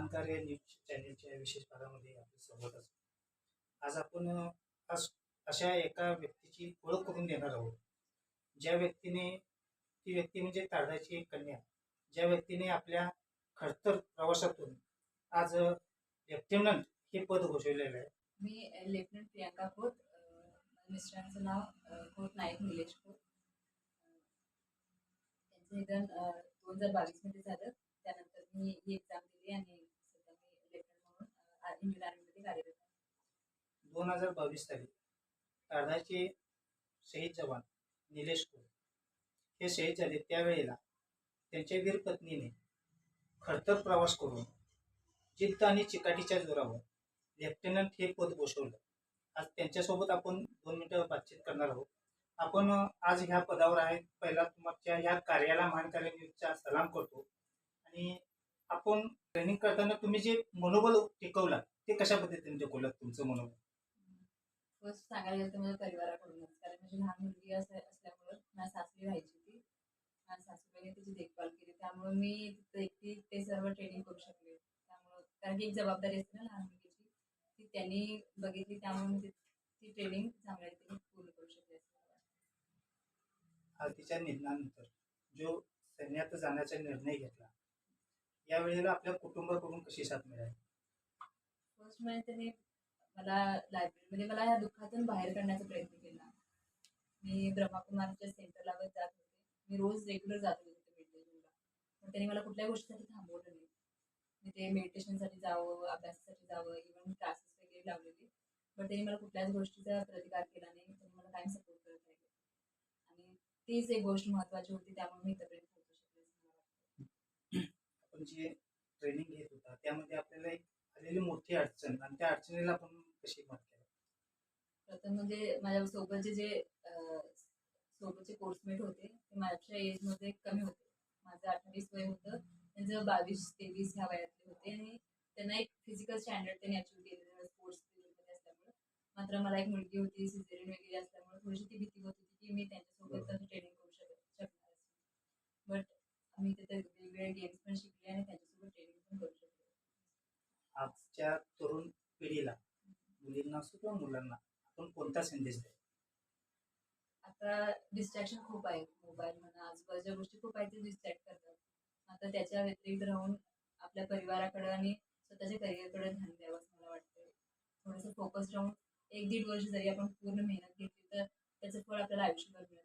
महानकार्य news चॅनेलच्या विशेष भागामध्ये आपलं स्वागत असतो. आज आपण आज अशा एका व्यक्तीची ओळख करून देणार आहोत. ज्या व्यक्तीने ती व्यक्ती म्हणजे तारदाची एक कन्या. ज्या व्यक्तीने आपल्या खडतर प्रवासातून आज लेफ्टनंट हे पद घोषवलेलं आहे. मी लेफ्टनंट प्रियांका खोत मिस्टरांचं नाव खोत नाईक निलेश खोत. त्यांचं निधन दोन हजार बावीसमध्ये झालं त्यानंतर मी ही एक्झाम दिली आणि सध्या मी लेफ्टनंट म्हणून अ, इंडियन आर्मीमध्ये कार्यरत आहे दोन हजार बावीस साली तारदाचे शहीद जवान निलेश कोल हे शहीद झाले त्यावेळेला त्यांच्या वीर पत्नीने खडतर प्रवास करून जिद्द आणि चिकाटीच्या जोरावर लेफ्टनंट हे पद बसवलं आज त्यांच्यासोबत आपण दोन मिनिटं बातचीत करणार आहोत. आपण आज ह्या पदावर आहेत. पहिला तुमच्या ह्या कार्याला महान सलाम करतो. आणि आपण ट्रेनिंग करताना तुम्ही जे मनोबल टिकवला ते कशा पद्धतीने टिकवलं तुमचं मनोबल? फर्स्ट सांगायला गेलं तर माझ्या परिवाराकडूनच. कारण माझी लहान मुलगी असं असल्यामुळं माझ्या सासरी राहायची ती माझ्या सासूबाईने तिची देखभाल केली. त्यामुळे मी तिथं एकटी ते सर्व ट्रेनिंग करू शकले. त्यामुळं कारण की एक जबाबदारी असते ना लहान मुलीची ती त्यांनी बघितली त्यामुळे मी ती- ट्रेनिंग चांगल्या रीतीने पूर्ण करू शकले असं तिच्या निधनानंतर जो सैन्यात जाण्याचा निर्णय घेतला यावेळेला आपल्या कुटुंबाकडून कशी साथ मिळाली? फर्स्ट म्हणजे त्याने मला लायब्ररीमध्ये मला ह्या दुःखातून बाहेर काढण्याचा प्रयत्न केला. मी ब्रह्माकुमारच्या सेंटरला जात होते. मी रोज रेग्युलर जात होते तिथे मेडिटेशनला पण त्यांनी मला कुठल्याही गोष्टीसाठी थांबवलं नाही. मी ते मेडिटेशनसाठी जावं अभ्यासासाठी जावं इव्हन क्लासेस वगैरे लावलेले. पण त्यांनी मला कुठल्याच गोष्टीचा प्रतिकार केला नाही. त्यांनी मला कायम सपोर्ट करत राहिले. आणि तीच एक गोष्ट महत्त्वाची होती त्यामुळे मी इथपर्यंत पोहोचू शकले आपण जे ट्रेनिंग घेत होता त्यामध्ये मोठी अडचण आणि त्या अडचणीला आपण कशी मात केली? प्रथम म्हणजे माझ्या सोबतचे जे सोबतचे कोर्समेट होते ते माझ्या एजमध्ये कमी होते. माझं अठ्ठावीस वय होतं. त्यांचं बावीस तेवीस ह्या वयातले होते आणि त्यांना एक फिजिकल स्टँडर्ड त्यांनी अचीव केलेलं स्पोर्ट्समध्ये असल्यामुळे. मात्र मला एक मुलगी होती सिझेरियन वगैरे असल्यामुळे थोडीशी ती भीती होत होती की मी त्यांच्यासोबत ट्रेनिंग करू शकत शकणार बट आम्ही तिथे वेगवेगळे गेम्स पण शिकले आणि त्यांच्यासोबत ट्रेनिंग पण करू शकलो आजच्या तरुण पिढीला मुलींना असो किंवा मुलांना आपण कोणता संदेश द्याल? आता डिस्ट्रॅक्शन खूप आहे. मोबाईल म्हणा आजूबाजूच्या गोष्टी खूप आहेत ते डिस्ट्रॅक्ट करतात. आता त्याच्या व्यतिरिक्त राहून आपल्या परिवाराकडे आणि स्वतःच्या करिअरकडे ध्यान द्यावं असं मला वाटतं थोडंसं फोकस राहून एक दीड वर्ष जरी आपण पूर्ण मेहनत घेतली तर त्याचं फळ आपल्याला आयुष्यभर मिळत